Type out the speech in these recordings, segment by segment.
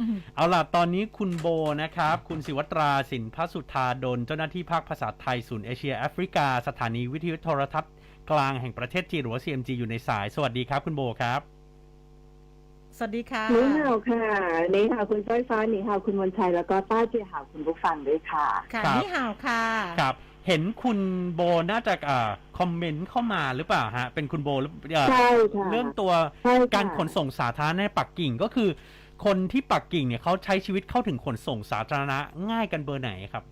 อืมเอาล่ะ ตอนนี้คุณโบนะครับ คุณศิวัตราสินพระสุธาดล เจ้าหน้าที่ภาคภาษาไทยศูนย์เอเชียแอฟริกา สถานีวิทยุโทรทัศน์กลางแห่งประเทศจีนหรือว่า CMG อยู่ในสาย สวัสดีครับคุณโบครับ สวัสดีค่ะ นี่ฮาวค่ะนี่ฮาวคุณจ้อยฟ้านี่ฮาวคุณมนชัยแล้วก็ต้าเจียหาวคุณผู้ฟังด้วยค่ะ ค่ะครับ นี่ห่าวค่ะ ครับ เห็นคุณโบน่าจะอ่าคอมเมนต์เข้ามาหรือเปล่าฮะ เป็นคุณโบหรือเอ่อใช่ค่ะเรื่องตัวใช่ค่ะการขนส่งสาธารณะในปักกิ่งก็คือ คนที่ปักกิ่งเนี่ยเขาใช้ชีวิตเข้าถึงขนส่งสาธารณะง่ายกันเบอร์ไหนครับ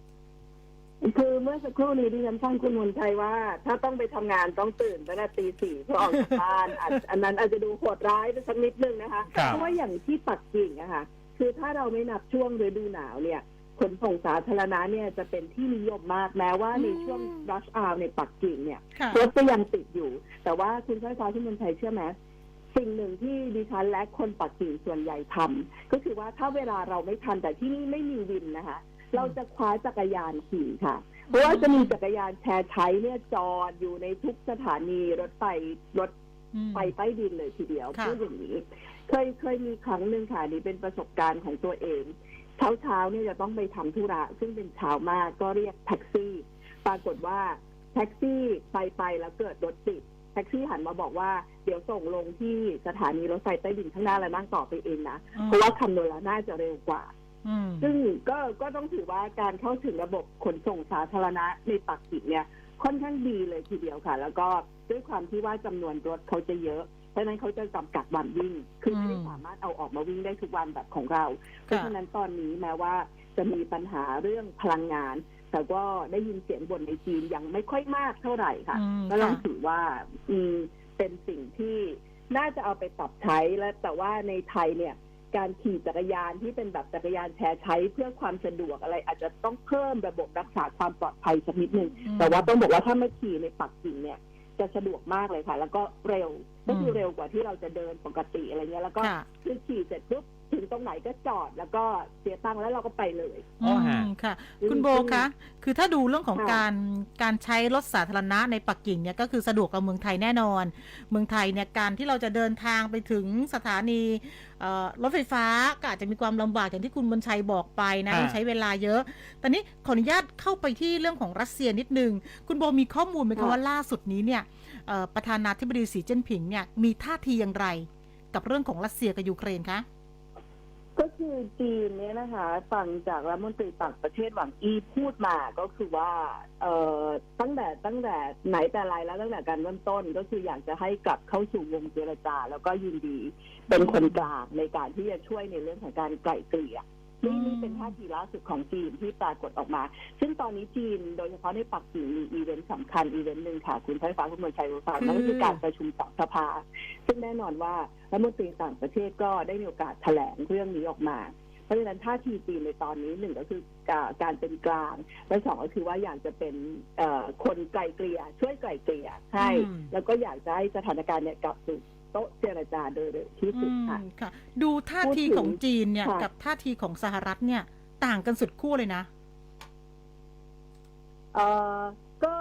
คือเมื่อสักครู่นี้ดิฉันฟังคุณมนชัยว่า ถ้าต้องไปทำงานต้องตื่นตั้งแต่ตีสี่เพื่อออกจากบ้านอาจอันนั้นอาจจะดูโหดร้ายไปสักนิดนึงนะคะครับเพราะว่าอย่างที่ปักกิ่งอะค่ะคือถ้าเราไม่นับช่วงฤดูหนาวเนี่ยขนส่งสาธารณะเนี่ยจะเป็นที่นิยมมากแม้ว่าในอืมช่วง rush hour ในปักกิ่งเนี่ยค่ะรถก็ยังติดอยู่ แต่ว่าคุณช้อยฟ้าที่มนชัยเชื่อไหม สิ่งหนึ่งที่ดิฉันและคนปักกิ่งส่วนใหญ่ทำก็คือว่าถ้าเวลาเราไม่ทันแต่ที่นี่ไม่มีวินนะคะ เราจะคว้าจักรยานขี่ค่ะ เพราะว่าจะมีจักรยานแชร์ใช้เนี่ยจอดอยู่ในทุกสถานีรถไฟรถอืมไฟใต้ดินเลยทีเดียวค่ะพูดอย่างนี้ เคยเคยมีครั้งหนึ่งค่ะนี่เป็นประสบการณ์ของตัวเอง เช้าเช้าๆเนี่ยจะต้องไปทำธุระ ซึ่งเป็นเช้ามากก็เรียกแท็กซี่ ปรากฏว่าแท็กซี่ไปไปแล้วเกิดรถติดแท็กซี่หันมาบอกว่าเดี๋ยวส่งลงที่สถานีรถไฟใต้ดินข้างหน้าแล้วนั่งต่อไปเองนะเพราะว่าคำนวณแล้วน่าจะเร็วกว่าอืมซึ่งก็ก็ต้องถือว่าการเข้าถึงระบบขนส่งสาธารณะในปักกิ่งเนี่ยค่อนข้างดีเลยทีเดียวค่ะ แล้วก็ด้วยความที่ว่าจำนวนรถเขาจะเยอะเพราะฉะนั้นเขาจะจำกัดวันวิ่ง คือไม่ได้อืมสามารถเอาออกมาวิ่งได้ทุกวันแบบของเรา เพราะฉะนั้นตอนนี้แม้ว่าจะมีปัญหาเรื่องพลังงาน แต่ก็ได้ยินเสียงบ่นในจีนยังไม่ค่อยมากเท่าไหร่ค่ะอืมก็ต้องค่ะถือว่าอืมเป็นสิ่งที่น่าจะเอาไปปรับใช้และแต่ว่าในไทยเนี่ย การขี่จักรยานที่เป็นแบบจักรยานแชร์ใช้เพื่อความสะดวกอะไร อาจจะต้องเพิ่มระบบรักษาความปลอดภัยสักนิดนึงอืมแต่ว่าต้องบอกว่าถ้ามาขี่ในปักกิ่งเนี่ยจะสะดวกมากเลยค่ะ แล้วก็เร็วก็คือมเร็วกว่าที่เราจะเดินปกติอะไรเงี้ย แล้วก็ค่ะคือขี่เสร็จปุ๊บ ถึงตรงไหนก็จอดแล้วก็เสียตังค์แล้วเราก็ไปเลย อ๋อฮะ มค่ะอืมคุณโบคะ คือถ้าดูเรื่องของค่ะ การการใช้รถสาธารณะในปักกิ่งเนี่ยก็คือสะดวกกว่าเมืองไทยแน่นอน เมืองไทยเนี่ยการที่เราจะเดินทางไปถึงสถานีเอ่อรถไฟฟ้าก็อาจจะมีความลำบากอย่างที่คุณบรรชัยบอกไปนะอ่า ต้องใช้เวลาเยอะ ตอนนี้ขออนุญาตเข้าไปที่เรื่องของรัสเซียนิดนึง คุณโบมีข้อมูลไหมคะค่ะ ว่าล่าสุดนี้เนี่ยเอ่อประธานาธิบดีสีเจิ้นผิงเนี่ยมีท่าทีอย่างไร กับเรื่องของรัสเซียกับยูเครนคะ ก็คือจีนเนี่ยนะคะ ฟังจากรัฐมนตรีต่างประเทศหวังอี้พูดมาก็คือว่า เอ่อตั้งแต่ตั้งแต่ไหนแต่ไรแล้วตั้งแต่การเริ่มต้นก็คืออยากจะให้กลับเข้าสู่วงเจรจา แล้วก็ยินดีเป็นคนกลางในการที่จะช่วยในเรื่องของการไกล่เกลี่ย นี่อืมนี่เป็นท่าทีล่าสุดของจีนที่ปรากฏออกมา ซึ่งตอนนี้จีนโดยเฉพาะในปักกิ่งมีอีเวนต์สำคัญอีเวนต์หนึ่งค่ะ คุณไฟฟ้าคุณมนชัยรู้ฟังนั่นก็คือการประชุมสองสภา ซึ่งแน่นอนว่ารัฐมนตรีต่างประเทศก็ได้มีโอกาสแถลงเรื่องนี้ออกมา เพราะฉะนั้นท่าทีจีนในตอนนี้หนึ่งก็คือการการเป็นกลาง และสองก็คือว่าอยากจะเป็นเอ่อคนไกลเกลี่ยช่วยไกลเกลี่ยให้อืมแล้วก็อยากจะให้สถานการณ์เนี่ยกลับสู่โต๊ะเจรจาโดยเร็วที่สุดค่ะอืมค่ะ ดูท่าทีพูดถึงของจีนเนี่ยค่ะกับท่าทีของสหรัฐเนี่ย ต่างกันสุดคู่เลยนะเอ่อก็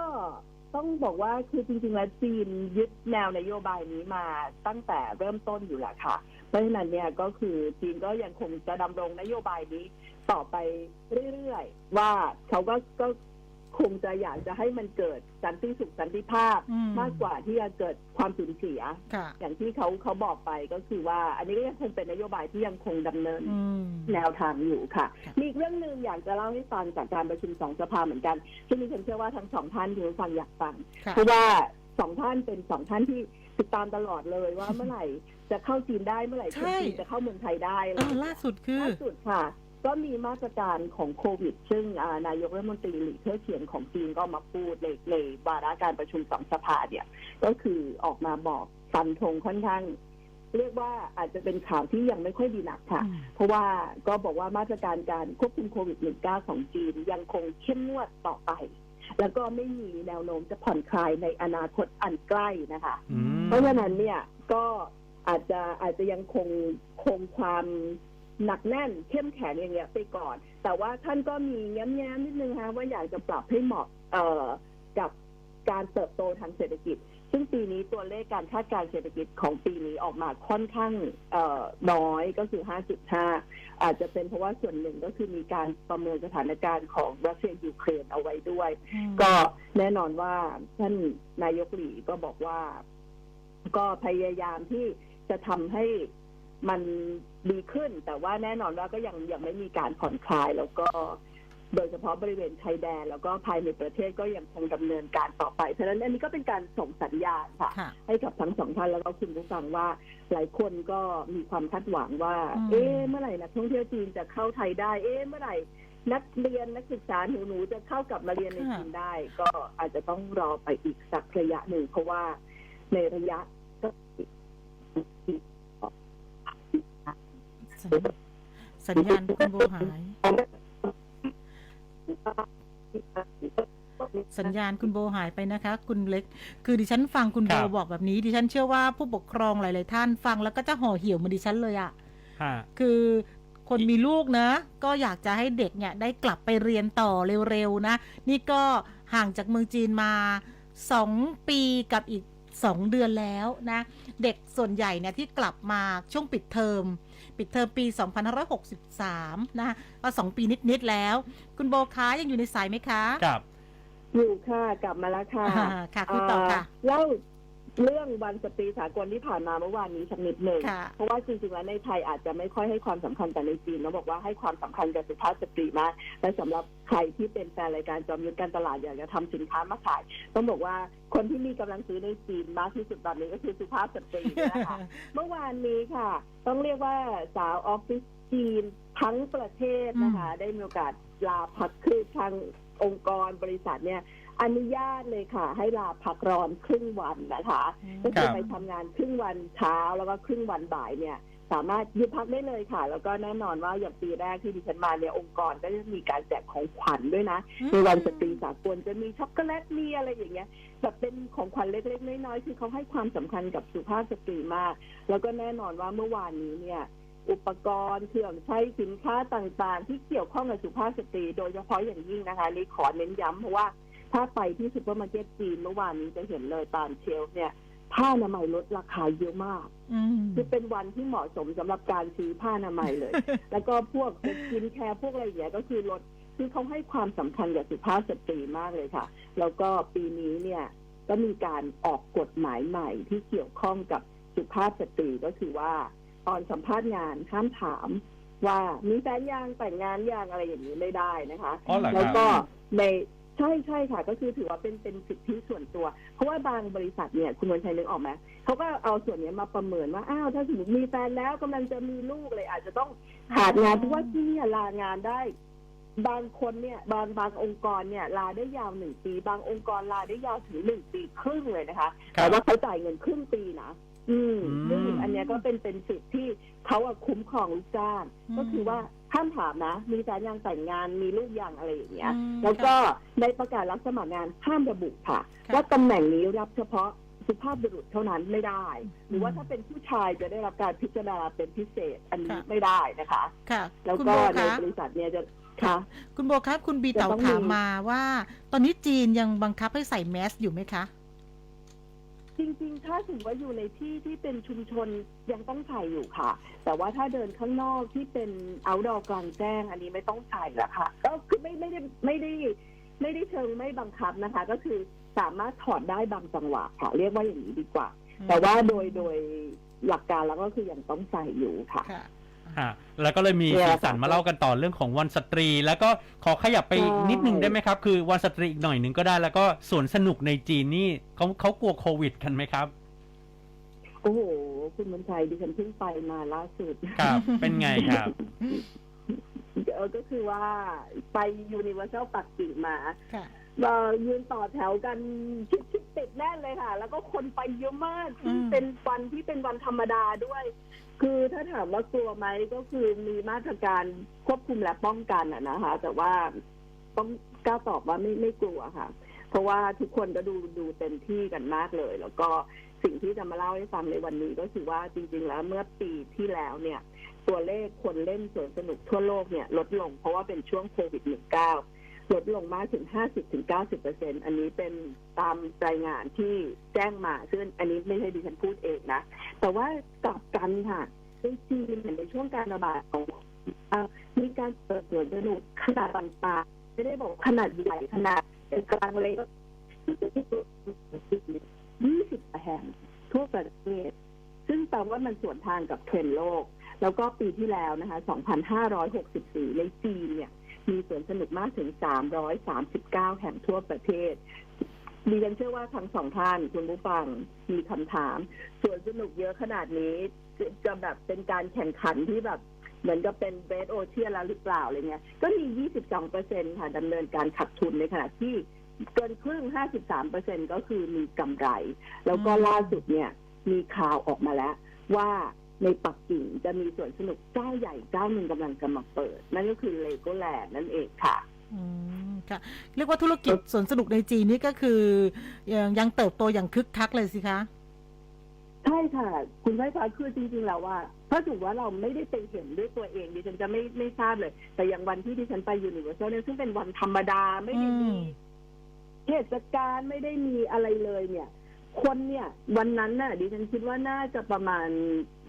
ต้องบอกว่าคือจริงๆแล้วจีนยึดแนวนโยบายนี้มาตั้งแต่เริ่มต้นอยู่แล้วค่ะ เพราะฉะนั้นเนี่ยก็คือจีนก็ยังคงจะดำรงนโยบายนี้ต่อไปเรื่อยๆ ว่าเขาก็ก็ คงจะอยากจะให้มันเกิดสันติสุขสันติภาพอืมมากกว่าที่จะเกิดความสูญเสียค่ะอย่างที่เขาเขาบอกไปก็คือว่า อันนี้ก็ยังคงเป็นนโยบายที่ยังคงดำเนินอืมแนวทางอยู่ค่ะค่ะ มีอีกเรื่องหนึ่งอยากจะเล่าให้ฟังจากการประชุมสองสภาเหมือนกัน ซึ่งดิฉันเชื่อว่าทั้งสองท่านคุณผู้ฟังอยากฟังค่ะเพราะว่าสองท่านเป็นสองท่านที่ติดตามตลอดเลยว่าเมื่อไหร่จะเข้าจีนได้เมื่อไหร่ใช่จีนจะเข้าเมืองไทยได้อะไรเออย่องเงี้ยล่าสุดคือล่าสุดค่ะ ก็มีมาตรการของโควิด ซึ่งอ่านายกรัฐมนตรีหลีเค่อเฉียงของจีนก็มาพูดในในวาระการประชุมสองสภาเนี่ย ก็คือออกมาบอกฟันธงค่อนข้าง เรียกว่าอาจจะเป็นข่าวที่ยังไม่ค่อยดีนักค่ะอืมเพราะว่าก็บอกว่ามาตรการการควบคุมโควิด -19 ของจีนยังคงเข้มงวดต่อไป แล้วก็ไม่มีแนวโน้มจะผ่อนคลายในอนาคตอันใกล้นะคะอืมเพราะฉะนั้นเนี่ยก็อาจจะอาจจะยังคงคงความ หนักแน่นเข้มแข็งอย่างเงี้ยไปก่อน แต่ว่าท่านก็มีแง้มๆนิดนึงฮะว่าอยากจะปรับให้เหมาะเอ่อกับการเติบโตทางเศรษฐกิจ ซึ่งปีนี้ตัวเลขการคาดการเศรษฐกิจของปีนี้ออกมาค่อนข้างเอ่อน้อยก็คือ 5.5 อาจจะเป็นเพราะว่าส่วนหนึ่งก็คือมีการประเมินสถานการณ์ของรัสเซียยูเครนเอาไว้ด้วย ก็แน่นอนว่าท่านนายกหลีก็บอกว่า ก็พยายามที่จะทำให้ มันดีขึ้น แต่ว่าแน่นอนว่าก็ยังยังไม่มีการผ่อนคลายแล้วก็ โดยเฉพาะบริเวณชายแดน แล้วก็ภายในประเทศก็ยังคงดำเนินการต่อไปเพราะฉะนั้นอันนี้ก็เป็นการส่งสัญญาณค่ะค่ะ ให้กับทั้งสองท่านแล้วก็คุณผู้ฟังว่า หลายคนก็มีความคาดหวังว่าอืมเอ๊ะเมื่อไหร่นักท่องเที่ยวจีนจะเข้าไทยได้ เอ๊ะเมื่อไหร่นักเรียนนักศึกษาหนูหนูๆจะเข้ากลับมาเรียนในจีนได้ ก็อาจจะต้องรอไปอีกสักระยะหนึ่งเพราะว่าในระยะก็ สัญสัญญาณคุณโบหาย สัญญาณคุณโบหายไปนะคะ คุณเล็ก คือดิฉันฟังคุณโบครับ บอกแบบนี้ ดิฉันเชื่อว่าผู้ปกครองหลาย ๆ ท่านฟังแล้วก็จะห่อเหี่ยวเหมือนดิฉันเลยอะ ฮะ คือคนมีลูกนะ ก็อยากจะให้เด็กเนี่ยได้กลับไปเรียนต่อเร็ว ๆ นะ นี่ก็ห่างจากเมืองจีนมาสองปีกับอีกสองเดือนแล้วนะ เด็กส่วนใหญ่เนี่ยที่กลับมาช่วงปิดเทอม ปิดเทอมปี 2563นะก็สองปีนิด ๆ แล้ว คุณโบค้ายังอยู่ในสายไหมคะกับ อยู่ค่ะ กลับมาแล้วค่ะอ่าค่ะคุยต่อค่ะเเล่า เรื่องวันสตรีสากลที่ผ่านมาเมื่อวานนี้สักนิดหนึ่งค่ะเพราะว่าจริงๆแล้วในไทยอาจจะไม่ค่อยให้ความสำคัญแต่ในจีนเราบอกว่าให้ความสำคัญกับสุภาพสตรีมากและสำหรับใครที่เป็นแฟนรายการจอมยุทธการตลาดอยากจะทำสินค้ามาขาย ต้องบอกว่าคนที่มีกำลังซื้อในจีนมากที่สุดตอนนี้ก็คือสุภาพสตรีนี่แหละค่ะเมื่อวานนี้ค่ะ ต้องเรียกว่าสาวออฟฟิศจีนทั้งประเทศนะคะ ได้มีโอกาสลาพักคือทางองค์กรบริษัทเนี่ย อนุญาตเลยค่ะ ให้ลาพักร้อนครึ่งวันนะคะก็คือครับไปทำงานครึ่งวันเช้าแล้วก็ครึ่งวันบ่ายเนี่ย สามารถหยุดพักได้เลยค่ะ แล้วก็แน่นอนว่าอย่างปีแรกที่ดิฉันมาเนี่ยองค์กรก็จะมีการแจกของขวัญด้วยนะในวันสตรีสากลจะมีช็อกโกแลตมีอะไรอย่างเงี้ยแบบเป็นของขวัญเล็กๆน้อยๆคือเขาให้ความสำคัญกับสุภาพสตรีมาก แล้วก็แน่นอนว่าเมื่อวานนี้เนี่ยอุปกรณ์เครื่องใช้สินค้าต่างๆ ที่เกี่ยวข้องกับสุภาพสตรี โดยเฉพาะอย่างยิ่งนะคะนี่ขอเน้นย้ำเพราะว่า ถ้าไปที่ซูเปอร์มาร์เก็ตจีนเมื่อวานนี้จะเห็นเลยตามเชลฟ์เนี่ย ผ้าอนามัยลดราคาเยอะมากอืมคือเป็นวันที่เหมาะสมสำหรับการซื้อผ้าอนามัยเลย แล้วก็พวกสกินแคร์พวกอะไรอย่างเงี้ยก็คือลดคือเขาให้ความสำคัญกับสุภาพสตรีมากเลยค่ะ แล้วก็ปีนี้เนี่ยก็มีการออกกฎหมายใหม่ที่เกี่ยวข้องกับสุภาพสตรีก็คือว่าตอนสัมภาษณ์งานห้ามถามว่ามีแฟนยังแต่งงานยังอะไรอย่างนี้ไม่ได้นะคะอ๋อเหรอคแล้วรับก็ใน ใช่ใช่ค่ะ ก็คือถือว่าเป็นเป็นสิทธิส่วนตัว เพราะว่าบางบริษัทเนี่ยคุณวันชัยนึกออกไหมเขาก็เอาส่วนเนี้ยมาประเมินว่าอ้าวถ้าสมมติมีแฟนแล้วกำลังจะมีลูกเลยอาจจะต้องขาดงานเพราะว่าที่เนี่ยลางานได้ บางคนเนี่ยบางบางองค์กรเนี่ยลาได้ยาวหนึ่งปี บางองค์กรลาได้ยาวถึงหนึ่งปีครึ่งเลยนะคะครัแต่บว่าเขาจ่ายเงินครึ่งปีนะอืมอืมซึ่งอันเนี้ยก็เป็นเป็นสิทธิ์ที่เขาอะคุ้มครองลูกจ้างอืมก็คือว่า ห้ามถามนะ มีแฟนยังแต่งงานมีลูกยังอะไรอย่างเงี้ย อืมแล้วก็ในประกาศรับสมัครงานห้ามระบุค่ะ ค่ะว่าตำแหน่งนี้รับเฉพาะสุภาพบุรุษเท่านั้นไม่ได้ หรือว่าอืมถ้าเป็นผู้ชายจะได้รับการพิจารณาเป็นพิเศษอันนี้ค่ะ ไม่ได้นะคะ ค่ะ แล้วคุณก็โบในคะบริษัทเนี่ยจะค่ะ คุณโบครับ คุณบีจะเต่าต้องถามมีมาว่า ตอนนี้จีนยังบังคับให้ใส่แมสอยู่ไหมคะ จริงๆ ถ้าถึงว่าอยู่ในที่ที่เป็นชุมชนยังต้องใส่อยู่ค่ะ แต่ว่าถ้าเดินข้างนอกที่เป็นเอาดอกลางแจ้ง อันนี้ไม่ต้องใส่แล้วค่ะ ก็คือไม่ไม่ได้ไม่ได้ไม่ได้เชิงไม่บังคับนะคะ ก็คือสามารถถอดได้บางจังหวะค่ะ เรียกว่าอย่างนี้ดีกว่า แต่ว่าโดยโดยหลักการแล้วก็คือยังต้องใส่อยู่ค่ะ ฮะแล้วก็เลยมีเนี่ยสีสันมาเล่ากันต่อเรื่องของวันสตรี แล้วก็ขอขยับไปอีกใช่นิดนึงได้ไหมครับ คือวันสตรีอีกหน่อยหนึ่งก็ได้ แล้วก็สวนสนุกในจีนนี่เขาเขากลัวโควิดกันไหมครับโอ้โหคุณมนชัยดิฉันเพิ่งไปมาล่าสุดครับ เป็นไงครับเออก็คือว่าไปยูนิเวอร์แซลปักกิ่งมาค่ะ เรายืนต่อแถวกันชิดชิดติดแน่นเลยค่ะ แล้วก็คนไปเยอะมากอืม เป็นวันที่เป็นวันธรรมดาด้วย คือถ้าถามว่ากลัวไหมก็คือมีมาตรการควบคุมและป้องกันอะนะคะ แต่ว่าต้องกล้าตอบว่าไม่ไม่กลัวค่ะ เพราะว่าทุกคนก็ดูดูเต็มที่กันมากเลย แล้วก็สิ่งที่จะมาเล่าให้ฟังในวันนี้ก็คือว่าจริง ๆ แล้วเมื่อปีที่แล้วเนี่ย ตัวเลขคนเล่นสวนสนุกทั่วโลกเนี่ยลดลง เพราะว่าเป็นช่วงโควิด -19 ลดลงมากถึง 50-90%อันนี้เป็นตามรายงานที่แจ้งมา ซึ่งอันนี้ไม่ใช่ดิฉันพูดเองนะ แต่ว่ากลับกันค่ะในจีนในช่วงการระบาดของมีการเปิดสวนสนุกขนาดต่างๆไม่ได้บอกขนาดใหญ่ขนาดกลางเล็กยี่สิบแห่งทั่วประเทศ ซึ่งแปลว่ามันสวนทางกับเทรนด์โลก แล้วก็ปีที่แล้วนะคะ 2,564 ในจีนเนี่ย มีสวนสนุกมากถึง 339 แห่งทั่วประเทศดิฉันเชื่อว่าทั้งสองท่านคุณผู้ฟังมีคำถามสวนสนุกเยอะขนาดนี้จะจะแบบเป็นการแข่งขันที่แบบเหมือนกับเป็นเบสโอเชียแล้วหรือเปล่าอะไรเงี้ย ก็มี 22เปอร์เซ็นค่ะดำเนินการขัดทุนในขณะที่เกินครึ่ง 53เปอร์เซ็นก็คือมีกำไร แล้วก็อืมล่าสุดเนี่ยมีข่าวออกมาแล้วว่า ในปักกิ่งจะมีสวนสนุกเจ้าใหญ่เจ้าหนึ่งกำลังจะมาเปิด นั่นก็คือเลโกแลนด์นั่นเองค่ะอืมค่ะเรียกว่าธุรกิจสวนสนุกในจีนนี่ก็คือยังยังเติบโตอย่างคึกคักเลยสิคะใช่ค่ะ คุณไฟฟ้าคือจริงๆแล้วว่า ถ้าถือว่าเราไม่ได้ไปเห็นด้วยตัวเองดิฉันจะไม่ไม่ทราบเลย แต่อย่างวันที่ดิฉันไปยูนิเวอร์แซลเนี่ยซึ่งเป็นวันธรรมดาไม่ได้มีอืมเทศกาลไม่ได้มีอะไรเลยเนี่ย คนเนี่ย วันนั้นน่ะดิฉันคิดว่าน่าจะประมาณ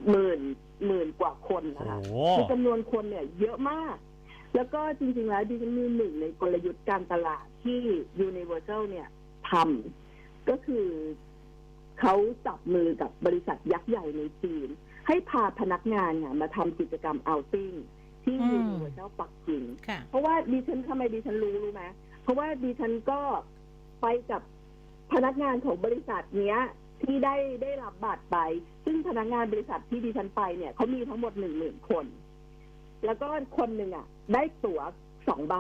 หมื่นหมื่นกว่าคนโอ้นะคะโหคือจำนวนคนเนี่ย เยอะมาก แล้วก็จริงๆแล้วดิฉันมีหนึ่งในกลยุทธ์การตลาดที่ Universal เนี่ยทำก็คือเขาจับมือกับบริษัทยักษ์ใหญ่ในจีน ให้พาพนักงานเนี่ยมาทำกิจกรรมเอาติ้งที่ อืม Universal ปักกิ่ง ค่ะ เพราะว่าดิฉันทำไมดิฉันรู้รู้ไหมเพราะว่าดิฉันก็ไปกับ พนักงานของบริษัทเนี้ย ที่ได้ได้รับบัตรไป ซึ่งพนักงานบริษัทที่ดิฉันไปเนี่ยเขามีทั้งหมดหนึ่งหมื่นคน แล้วก็คนหนึ่งอะ ได้ตั๋วสองใบ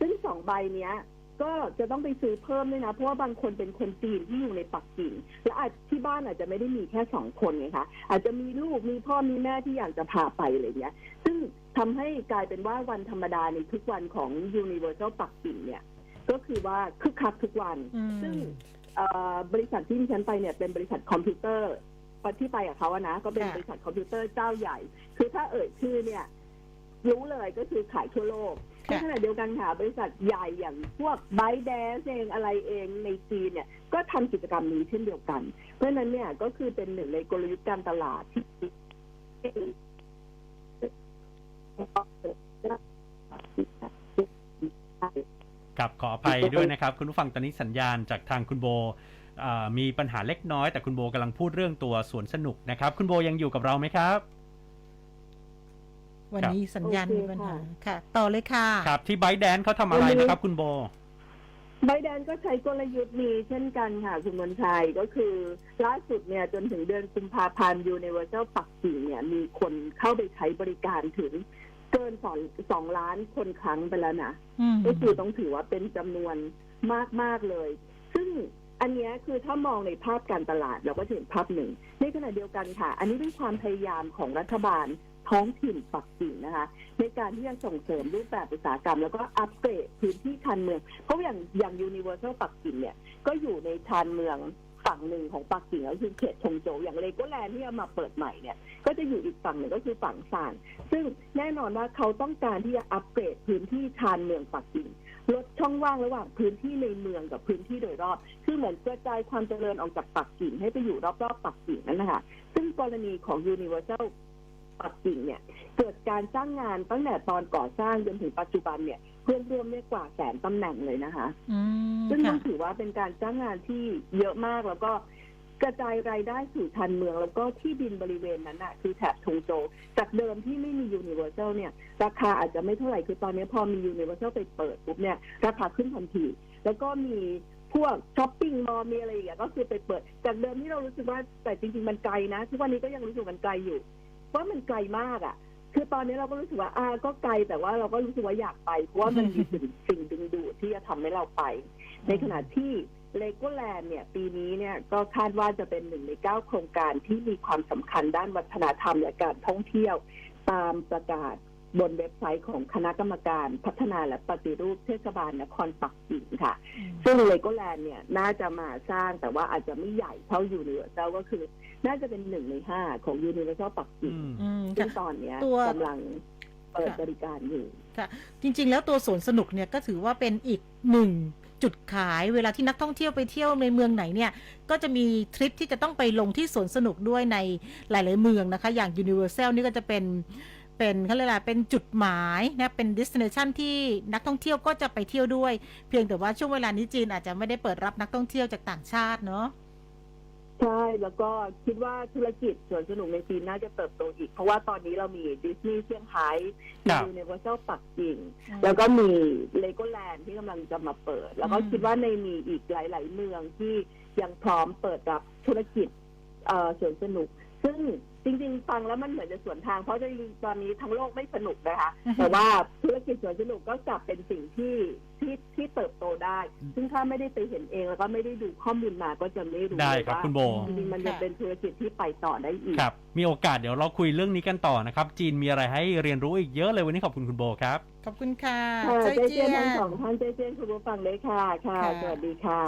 ซึ่งสองใบเนี้ย ก็จะต้องไปซื้อเพิ่มด้วยนะ เพราะว่าบางคนเป็นคนจีนที่อยู่ในปักกิ่ง และอาจที่บ้านอาจจะไม่ได้มีแค่สองคนไงคะ อาจจะมีลูกมีพ่อมีแม่ที่อยากจะพาไปอะไรเงี้ย ซึ่งทำให้กลายเป็นว่าวันธรรมดาในทุกวันของ Universal ปักกิ่งเนี่ย ก็คือว่าคึกคักทุกวันอืมซึ่งเอ่อบริษัทที่ดิฉันไปเนี่ยเป็นบริษัทคอมพิวเตอร์ที่ไปกับเขาอะนะ ก็เป็นค่ะบริษัทคอมพิวเตอร์เจ้าใหญ่ คือถ้าเอ่ยชื่อเนี่ย รู้เลยก็คือขายทั่วโลกในค่ะขณะเดียวกันค่ะ บริษัทใหญ่อย่างพวกไบแดนเองอะไรเองในจีนเนี่ย ก็ทำกิจกรรมนี้เช่นเดียวกัน เพราะฉะนั้นเนี่ยก็คือเป็นหนึ่งในกลยุทธ์การตลาดที่ กับขออภัยด้วยนะครับ คุณผู้ฟังตอนนี้สัญญาณจากทางคุณโบอ่ามีปัญหาเล็กน้อย แต่คุณโบกำลังพูดเรื่องตัวสวนสนุกนะครับ คุณโบยังอยู่กับเราไหมครับ วันนี้สัญญาณโอเคมีปัญหาค่ะค่ะ ต่อเลยค่ะ ครับที่ไบแดนเขาทำอะไรนะครับ คุณโบไบแดนก็ใช้กลยุทธ์นี้เช่นกันค่ะ คุณมนชัยก็คือ ล่าสุดเนี่ยจนถึงเดือนกุมภาพันธ์ยูนิเวอร์แซลปักกิ่งเนี่ยมีคนเข้าไปใช้บริการถึง เกินสองสองล้านคนครั้งไปแล้วนะอืมก็คือต้องถือว่าเป็นจำนวนมากมากๆเลย ซึ่งอันเนี้ยคือถ้ามองในภาพการตลาดเราก็จะเห็นภาพหนึ่ง ในขณะเดียวกันค่ะ อันนี้เป็นความพยายามของรัฐบาลท้องถิ่นปักกิ่งนะคะ ในการที่จะส่งเสริมรูปแบบอุตสาหกรรม แล้วก็อัปเกรดพื้นที่ชานเมือง เพราะอย่างอย่างยูนิเวอร์แซลปักกิ่งเนี่ยก็อยู่ในชานเมือง ฝั่งหนึ่งของปักกิ่งก็คือเขตชงโจวอย่างเลโกแลนด์ที่เอามาเปิดใหม่เนี่ย ก็จะอยู่อีกฝั่งหนึ่งก็คือฝั่งซาน ซึ่งแน่นอนว่าเขาต้องการที่จะอัปเกรดพื้นที่ชานเมืองปักกิ่งลดช่องว่างระหว่างพื้นที่ในเมืองกับพื้นที่โดยรอบ คือเหมือนกระจายความเจริญออกจากปักกิ่งให้ไปอยู่รอบๆปักกิ่งนั่นนะคะซึ่งกรณีของ Universal ปักกิ่งเนี่ย เกิดการจ้างงานตั้งแต่ตอนก่อสร้างจนถึงปัจจุบันเนี่ย พื่อนร่วมเนี่ยกว่าแสนตำแหน่งเลยนะคะอืมซึ่งต้ค่ะองถือว่าเป็นการจ้างงานที่เยอะมากแล้วก็กระจายรายได้สู่ชานเมือง แล้วก็ที่ดินบริเวณนั้นน่ะคือแถบทงโจวจากเดิมที่ไม่มียูนิเวอร์แซลเนี่ย ราคาอาจจะไม่เท่าไหร่คือตอนนี้พอมียูนิเวอร์แซลไปเปิดปุ๊บเนี่ยราคาขึ้นทันที แล้วก็มีพวกช้อปปิ้งมอลล์มีอะไรอย่างเงี้ยก็คือไปเปิด จากเดิมที่เรารู้สึกว่าแต่จริง ๆ มันไกลนะทุกวันนี้ก็ยังรู้สึกมันไกลอยู่เพราะมันไกลมากอะ คือตอนนี้เราก็รู้สึกว่าอ่าก็ไกลแต่ว่าเราก็รู้สึกว่าอยากไป เพราะว่ามันมีสิ่งสิ่งดึงดูดที่จะทำให้เราไป ในขณะที่เลโกแลนด์เนี่ย ปีนี้เนี่ยก็คาดว่าจะเป็นหนึ่งในเก้าโครงการที่มีความสำคัญด้านวัฒนธรรมและการท่องเที่ยวตามประกาศ บนเว็บไซต์ของคณะกรรมการพัฒนาและปฏิรูปเทศบาลนครปักกิ่งค่ะอืมซึ่งเลโกแลนด์เนี่ยน่าจะมาสร้างแต่ว่าอาจจะไม่ใหญ่เท่ายูนิเวอร์แซลก็คือ น่าจะเป็นหนึ่งในห้าของยูนิเวอร์แซลปักกิ่งอืมอืมซึ่ค่ะงตอนเนี้ยตัวกำลังเปิดค่ะบริการอยู่ค่ะ จริง ๆ แล้วตัวสวนสนุกเนี่ยก็ถือว่าเป็นอีกหนึ่งจุดขายเวลาที่นักท่องเที่ยวไปเที่ยวในเมืองไหนเนี่ยก็จะมีทริปที่จะต้องไปลงที่สวนสนุกด้วยในหลาย ๆ เมืองนะคะ อย่าง Universal นี่ก็จะเป็น เป็นเขาเรียกอะไรเป็นจุดหมายนะเป็น destination ที่นักท่องเที่ยวก็จะไปเที่ยวด้วย เพียงแต่ว่าช่วงเวลานี้จีนอาจจะไม่ได้เปิดรับนักท่องเที่ยวจากต่างชาติเนาะใช่แล้วก็คิดว่าธุรกิจสวนสนุกในจีนน่าจะเติบโตอีก เพราะว่าตอนนี้เรามีดิสนีย์เซี่ยงไฮ้ครัมีบยูนิเวอร์แซลปักกิ่ง แล้วก็มีเลโกแลนด์ที่กำลังจะมาเปิด แล้วก็อืมคิดว่าในมีอีกหลาย ๆ เมืองที่ยังพร้อมเปิดรับธุรกิจเอ่อสวนสนุก ซึ่ง จริงๆ ฟังแล้วมันเหมือนจะสวนทาง เพราะจริงๆตอนนี้ทั้งโลกไม่สนุกนะคะอือฮึแต่ว่าธุรกิจสวนสนุกก็กลับเป็นสิ่งที่ที่ที่เติบโตได้ ซึ่งถ้าไม่ได้ไปเห็นเองแล้วก็ไม่ได้ดูข้อมูลมาก็จะไม่รู้ได้เลยครับว่าคุณโบ จริงๆมันจะเป็นธุรกิจที่ไปต่อได้อีก ครับ มีโอกาสเดี๋ยวเราคุยเรื่องนี้กันต่อนะครับ จีนมีอะไรให้เรียนรู้อีกเยอะเลยวันนี้ขอบคุณคุณโบครับ ขอบคุณค่ะค่ะใจเจ๊เจีเจี้ยนยทั้งนสองท่านเจ๊เจี้ยนคุณผู้ฟังเลยค่ะ ค่ะ ค่ะ สวัสดีค่ะ